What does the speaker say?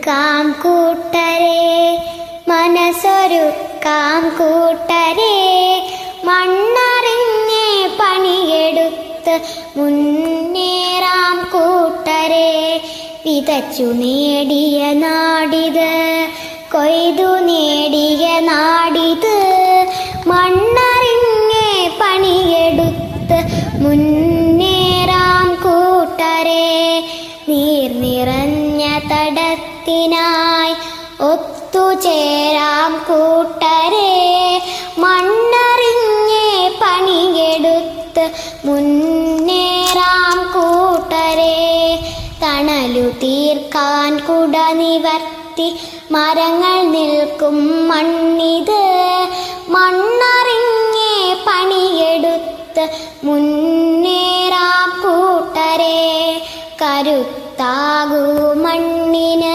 മനസ്സൊരുക്കാം കൂട്ടരെ മനസ്സൊരുക്കാം കൂട്ടരെ മണ്ണറിഞ്ഞേ പണിയെടുത്ത് മുന്നേറാം കൂട്ടരെ. വിതച്ചു നേടിയ നാടിത് കൊയ്തു നേടിയ നാടിത് മണ്ണറിഞ്ഞേ പണിയെടുത്ത് മുന്നേറാം കൂട്ടരെ. നീർ നിറഞ്ഞ തടത്തിനായി ഒത്തുചേരാം കൂട്ടരെ. മണ്ണറിഞ്ഞേ പണിയെടുത്ത് മുന്നേറാം കൂട്ടരെ. തണലു തീർക്കാൻ കുട നിവർത്തി മരങ്ങൾ നിൽക്കും മണ്ണിത്. മണ്ണറിഞ്ഞേ പണിയെടുത്ത് മുന്നേറാം കൂട്ടരെ. കരുത്താകൂ മണ്ണിന്